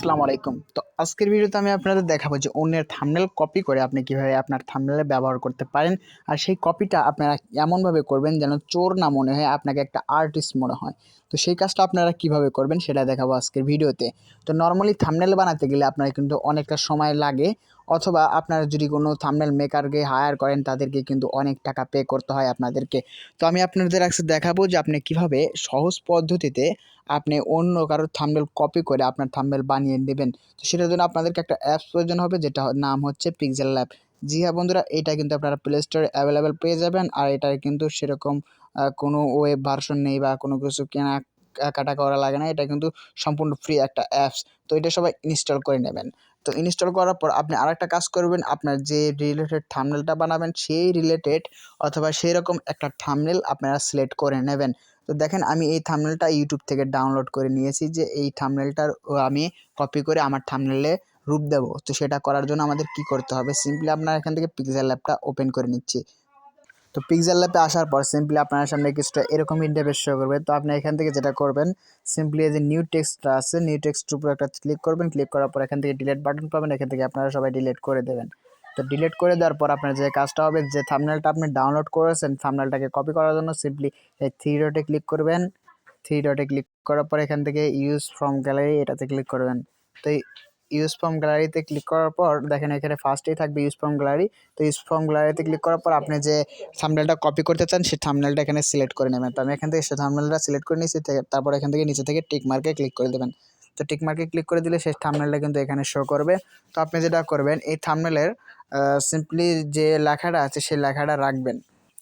আসসালামু আলাইকুম। তো আজকের ভিডিওতে আমি আপনাদের দেখাবো যে অন্যের থামনেল কপি করে আপনি কীভাবে আপনার থামনেলে ব্যবহার করতে পারেন আর সেই কপিটা আপনারা এমনভাবে করবেন যেন চোর না মনে হয়, আপনাকে একটা আর্টিস্ট মনে হয়। তো সেই কাজটা আপনারা কীভাবে করবেন সেটা দেখাবো আজকের ভিডিওতে। তো নর্মালি থামনেল বানাতে গেলে আপনার কিন্তু অনেকটা সময় লাগে। অথবা আপনারা যদি কোনো থাম্বনেল মেকারকে হায়ার করেন, তাদেরকে কিন্তু অনেক টাকা পে করতে হয় আপনাদেরকে। তো আমি আপনাদের আজকে দেখাবো যে আপনি কীভাবে সহজ পদ্ধতিতে আপনি অন্য কারোর থাম্বনেল কপি করে আপনার থাম্বনেল বানিয়ে নেবেন। তো সেটার জন্য আপনাদেরকে একটা অ্যাপস প্রয়োজন হবে, যেটা নাম হচ্ছে পিক্সেল ল্যাব জি হ্যাঁ বন্ধুরা, এটা কিন্তু আপনারা প্লে স্টোরে অ্যাভেলেবেল পেয়ে যাবেন, আর এটার কিন্তু সেরকম কোনো ওয়েব ভার্সন নেই বা কোনো কিছু কেনা, কাটা করা লাগে না, এটা কিন্তু সম্পূর্ণ ফ্রি একটা অ্যাপস তো এটা সবাই ইনস্টল করে নেবেন। তো ইনস্টল করার পর আপনি আরেকটা কাজ করবেন, আপনার যে রিলেটেড থামনেলটা বানাবেন সেই রিলেটেড অথবা সেই রকম একটা থামনেল আপনারা সিলেক্ট করে নেবেন। তো দেখেন আমি এই থামনেলটা ইউটিউব থেকে ডাউনলোড করে নিয়েছি যে এই থামনেলটার আমি কপি করে আমার থামনেলে রূপ দেব। তো সেটা করার জন্য আমাদের কি করতে হবে? সিম্পলি আপনার এখান থেকে পিক্সেল ল্যাবটা ওপেন করে নিচ্ছি। তো পিক্সেল ল্যাবে আসার পর সিম্পলি আপনার সামনে কিছুটা এরকম ইন্টারফেস শো করবে। তো আপনি এখান থেকে যেটা করবেন সিম্পলি যে নিউ টেক্সটটা আছে নিউ টেক্সটের উপর একটা ক্লিক করবেন। ক্লিক করার পর এখান থেকে ডিলিট বাটন পাবেন, এখান থেকে আপনারা সবাই ডিলিট করে দেবেন। তো ডিলিট করে দেওয়ার পর আপনার যে কাজটা হবে, যে থামনেলটা আপনি ডাউনলোড করেছেন থামনেলটাকে কপি করার জন্য সিম্পলি এই থ্রি ডটে ক্লিক করবেন। থ্রি ডটে ক্লিক করার পর এখান থেকে ইউজ ফ্রম গ্যালারি এটাতে ক্লিক করবেন। তো ইউজ ফর্ম গ্যালারিতে ক্লিক করার পর, দেখেন এখানে ফার্স্টেই থাকবে ইউজ ফর্ম গ্যালারি তো ইউজ ফর্ম গ্যালারিতে ক্লিক করার পর আপনি যে থামনেলটা কপি করতে চান, সেই থামনেলটা এখানে সিলেক্ট করে নেবেন। তো আমি এখান থেকে সেই থামনেলটা সিলেক্ট করে নিয়েছি তারপর এখান থেকে নিচে থেকে টিক মার্কে ক্লিক করে দেবেন। তো টিক মার্কে ক্লিক করে দিলে সেই থামনেলটা কিন্তু এখানে শো করবে। তো আপনি যেটা করবেন, এই থামনেলের সিম্পলি যে লেখাটা আছে, সেই লেখাটা রাখবেন।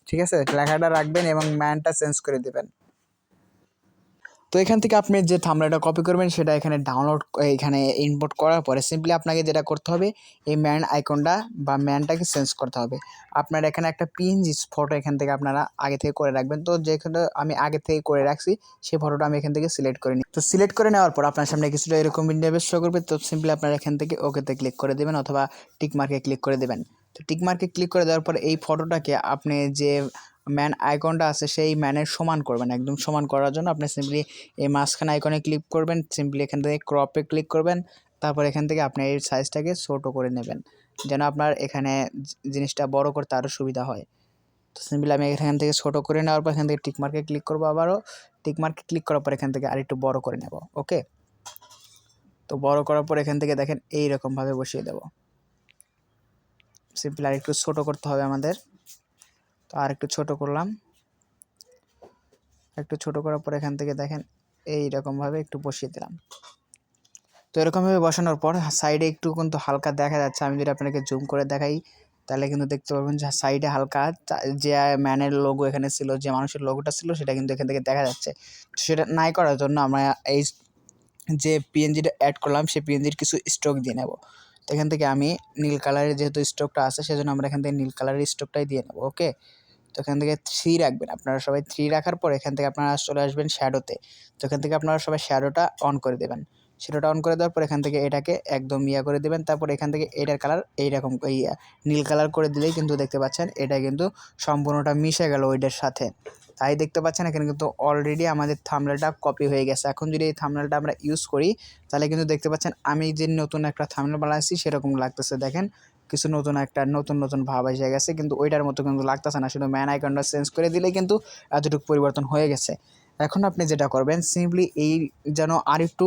ঠিক আছে? লেখাটা রাখবেন এবং ম্যানটা চেঞ্জ করে দেবেন। তো এখান থেকে আপনি যে থামলাটা কপি করবেন, সেটা এখানে ডাউনলোড এখানে ইম্পোর্ট করার পরে সিম্পলি আপনাকে যেটা করতে হবে, এই ম্যান আইকনটা বা ম্যানটাকে চেঞ্জ করতে হবে। আপনার এখানে একটা পিএনজি ফটো এখান থেকে আপনারা আগে থেকে করে রাখবেন। তো যেখানে আমি আগে থেকে করে রাখছি সেই ফটোটা আমি এখান থেকে সিলেক্ট করে নিই। তো সিলেক্ট করে নেওয়ার পর আপনার সামনে কিছুটা এরকম ইন্টারভেস শো করবে। তো সিম্পলি আপনারা এখান থেকে ওকেতে ক্লিক করে দেবেন অথবা টিক মার্কে ক্লিক করে দেবেন। তো টিক মার্কে ক্লিক করে দেওয়ার পর এই ফটোটাকে আপনি যে ম্যান আইকনটা আছে, সেই ম্যানের সমান করবেন, একদম সমান করার জন্য আপনি সিম্পলি এই মাঝখানে আইকনে ক্লিক করবেন সিম্পলি এখান থেকে ক্রপে ক্লিক করবেন, তারপর এখান থেকে আপনি এই সাইজটাকে ছোটো করে নেবেন, যেন আপনার এখানে জিনিসটা বড় করতে আরও সুবিধা হয়। তো সিম্পলি আমি এখান থেকে ছোটো করে নেওয়ার পর এখান থেকে টিকমার্কে ক্লিক করব আবারও টিকমার্কে ক্লিক করার পর এখান থেকে আরেকটু বড় করে নেব ওকে তো বড় করার পর এখান থেকে দেখেন এই রকমভাবে বসিয়ে দেব। সিম্পলি আরেকটু ছোটো করতে হবে আমাদের। তো আর একটু ছোটো করলাম। একটু ছোটো করার পর এখান থেকে দেখেন এই রকমভাবে একটু বসিয়ে দিলাম। তো এরকমভাবে বসানোর পর সাইডে একটু কিন্তু হালকা দেখা যাচ্ছে। আমি যদি আপনাকে জুম করে দেখাই, তাহলে কিন্তু দেখতে পারবেন যে সাইডে হালকা যে ম্যানের লোগো এখানে ছিল, যে মানুষের লোগোটা ছিল, সেটা কিন্তু এখান থেকে দেখা যাচ্ছে। সেটা নাই করার জন্য আমরা এই যে পিএনজিটা অ্যাড করলাম, সেই পিএনজির কিছু স্ট্রোক দিয়ে নেব। এখান থেকে আমি নীল কালারের যেহেতু স্টোভটা আছে, সেজন্য আমরা এখান থেকে নীল কালারের স্টোভটাই দিয়ে নেব, ওকে? তো এখান থেকে থ্রি রাখবেন আপনারা সবাই থ্রি রাখার পর এখান থেকে আপনারা চলে আসবেন শ্যাডোতে তো। এখান থেকে আপনারা সবাই শ্যাডোটা অন করে দেবেন। শ্যাডোটা অন করে দেওয়ার পর এখান থেকে এটাকে একদম ইয়া করে দেবেন। তারপর এখান থেকে এটার কালার এইরকম ইয়া নীল কালার করে দিলেই কিন্তু দেখতে পাচ্ছেন এটা কিন্তু সম্পূর্ণটা মিশে গেল ওইটার সাথে। তাই দেখতে পাচ্ছেন এখানে কিন্তু অলরেডি আমাদের থামলেলটা কপি হয়ে গেছে। এখন যদি এই থামলেলটা আমরা ইউজ করি, তাহলে কিন্তু দেখতে পাচ্ছেন আমি যে নতুন একটা থামনেল বানাচ্ছি সেরকম লাগতেছে। দেখেন কিছু নতুন একটা, নতুন নতুন ভাব এসে গেছে। কিন্তু ওইটার মতো কিন্তু লাগতেছে না। শুধু ম্যান আইকনটা চেঞ্জ করে দিলেই কিন্তু এতটুকু পরিবর্তন হয়ে গেছে। এখন আপনি যেটা করবেন সিম্পলি এই যেন আরেকটু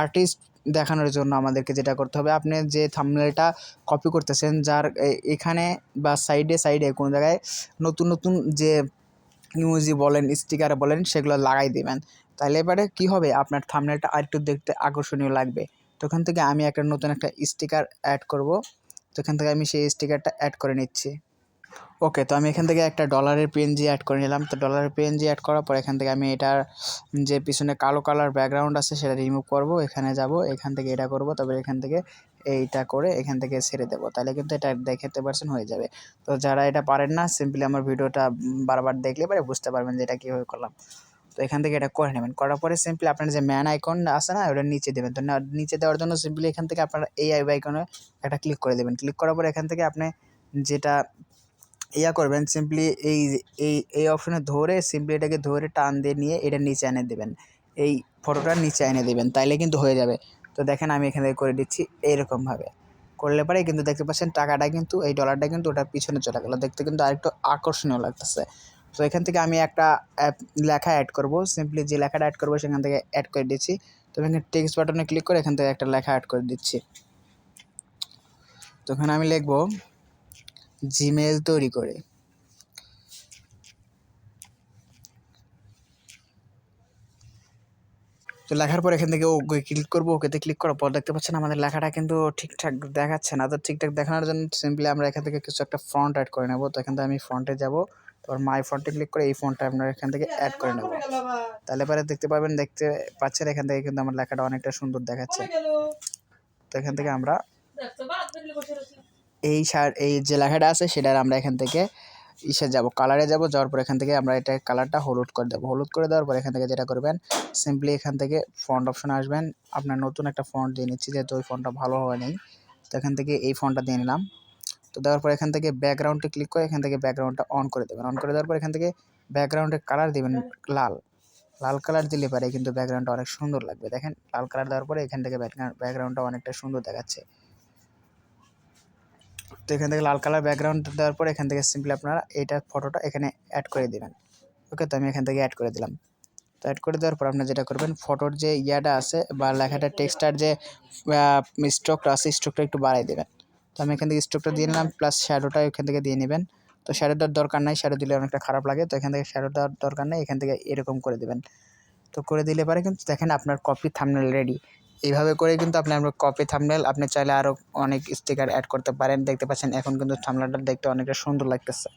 আর্টিস্ট দেখানোর জন্য আমাদেরকে যেটা করতে হবে। আপনি যে থামনেলটা কপি করতেছেন, যার এখানে বা সাইডে সাইডে কোনো জায়গায় নতুন নতুন যে ইমোজি বলেন স্টিকার বলেন, সেগুলো লাগাই দিবেন। তাহলে এবারে কি হবে? আপনার থামনেলটা আরেকটু দেখতে আকর্ষণীয় লাগবে। তো ওখান থেকে আমি একটা নতুন একটা স্টিকার অ্যাড করব। তো এখান থেকে আমি সেই স্টিকারটা অ্যাড করে নিচ্ছি। ওকে তো আমি এখান থেকে একটা ডলারের পিএনজি অ্যাড করে নিলাম। তো ডলারের পিএনজি অ্যাড করার পর এখান থেকে আমি এটার যে পিছনে কালো কালার ব্যাকগ্রাউন্ড আছে, সেটা রিমুভ করব। এখানে যাব, এখান থেকে এটা করব তবে এখান থেকে এইটা করে এখান থেকে ছেড়ে দেবো। তাহলে কিন্তু এটা দেখাতে পারছেন হয়ে যাবে। তো যারা এটা পারেন না সিম্পলি আমার ভিডিওটা বারবার দেখলে পরে বুঝতে পারবেন যে এটা কীভাবে করলাম। তো এখান থেকে এটা করে নেবেন। করার পরে সিম্পলি আপনার যে ম্যান আইকন আছে না, ওটা নিচে দেবেন। তো নিচে দেওয়ার জন্য সিম্পলি এখান থেকে আপনারা এই আইকনে একটা ক্লিক করে দেবেন। ক্লিক করার পরে এখান থেকে আপনি যেটা ইয়া করবেন সিম্পলি এই এই এই অপশনে ধরে সিম্পলি এটাকে ধরে টান দিয়ে নিয়ে এটা নিচে এনে দেবেন। এই ফটোটা নিচে এনে দেবেন, তাইলে কিন্তু হয়ে যাবে। তো দেখেন আমি এখান থেকে করে দিচ্ছি এইরকমভাবে। করলে পরে কিন্তু দেখতে পাচ্ছেন টাকাটা কিন্তু, এই ডলারটা কিন্তু ওটা পিছনে চলে গেলো। দেখতে কিন্তু আরেকটু আকর্ষণীয় লাগতেছে। তো এখান থেকে আমি একটা অ্যাপ লেখা অ্যাড করব সিম্পলি যে লেখাটা অ্যাড করব সেখান থেকে অ্যাড করে দিচ্ছি। তো এখানে টেক্সট বাটনে ক্লিক করে এখান থেকে একটা লেখা অ্যাড করে দিচ্ছি। তো এখানে আমি লিখব জিমেল তৈরি করে। তো লেখার পর এখান থেকে ওকে ক্লিক করব ওকেতে ক্লিক করার পর দেখতে পাচ্ছেন আমাদের লেখাটা কিন্তু ঠিকঠাক দেখাচ্ছে না। তো ঠিকঠাক দেখানোর জন্য সিম্পলি আমরা এখান থেকে কিছু একটা ফ্রন্ট অ্যাড করে নেব। তো এখান থেকে আমি ফ্রন্টে যাব তারপর মাই ফ্রন্টে ক্লিক করে এই ফ্রন্টটা আমরা এখান থেকে অ্যাড করে নেব। তাহলে পরে দেখতে পাবেন দেখতে পাচ্ছেন এখান থেকে কিন্তু আমার লেখাটা অনেকটা সুন্দর দেখাচ্ছে। তো এখান থেকে আমরা এই সার, এই যে লেখাটা আছে সেটার আমরা এখান থেকে ইসে যাব, কালারে যাব, যাওয়ার পর এখান থেকে আমরা এটা কালারটা হলুদ করে দেবো। হলুদ করে দেওয়ার পর এখান থেকে যেটা করবেন সিম্পলি এখান থেকে ফন্ট অপশন আসবেন। আপনার নতুন একটা ফন্ট দিয়ে নিচ্ছি, যেহেতু ওই ফন্টটা ভালো হয় নেই, তো এখান থেকে এই ফন্টটা দিয়ে নিলাম। তো দেওয়ার পর এখান থেকে ব্যাকগ্রাউন্ডে ক্লিক করে এখান থেকে ব্যাকগ্রাউন্ডটা অন করে দেবেন। অন করে দেওয়ার পর এখান থেকে ব্যাকগ্রাউন্ডের কালার দেবেন লাল। লাল কালার দিলে পারে কিন্তু ব্যাকগ্রাউন্ডটা অনেক সুন্দর লাগবে। দেখেন, লাল কালার দেওয়ার পরে এখান থেকে ব্যাকগ্রাউন্ডটা অনেকটা সুন্দর দেখাচ্ছে। তো এখান থেকে লাল কালার ব্যাকগ্রাউন্ড দেওয়ার পর এখান থেকে সিম্পলি আপনারা এইটা ফটোটা এখানে অ্যাড করে দেবেন। ওকে তো আমি এখান থেকে অ্যাড করে দিলাম। তো অ্যাড করে দেওয়ার পর আপনারা যেটা করবেন ফটোর যে ইয়াটা আছে বা লেখাটা টেক্সটার যে স্ট্রোকটা আছে স্ট্রোকটা একটু বাড়াই দেবেন। তো আমি এখান থেকে স্ট্রোকটা দিয়ে নিলাম প্লাস শ্যাডোটা এখান থেকে দিয়ে নেবেন। তো শ্যাডো দেওয়ার দরকার নাই শ্যাডো দিলে অনেকটা খারাপ লাগে। তো এখান থেকে শ্যাডো দেওয়ার দরকার নেই, এখান থেকে এরকম করে দেবেন। তো করে দিলে পরে কিন্তু দেখেন আপনার কপি থামনেল রেডি এইভাবে করে কিন্তু আপনি আপনার কপি থামনেল আপনি চাইলে আরও অনেক স্টিকার অ্যাড করতে পারেন। দেখতে পাচ্ছেন এখন কিন্তু থামলাটা দেখতে অনেকটা সুন্দর লাগতেছে।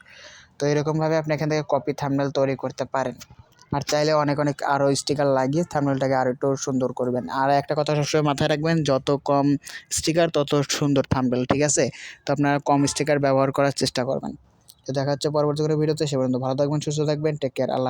তো এরকমভাবে আপনি এখান থেকে কপি থামনেল তৈরি করতে পারেন। আর চাইলে অনেক অনেক আরও স্টিকার লাগিয়ে থামনেলটাকে আরও একটু সুন্দর করবেন। আর একটা কথা সবসময় মাথায় রাখবেন, যত কম স্টিকার তত সুন্দর থামনেল ঠিক আছে? তো আপনারা কম স্টিকার ব্যবহার করার চেষ্টা করবেন। তো দেখা হচ্ছে পরবর্তী কোনো ভিডিওতে সে পর্যন্ত ভালো থাকবেন, সুস্থ থাকবেন টেক কেয়ার আল্লাহ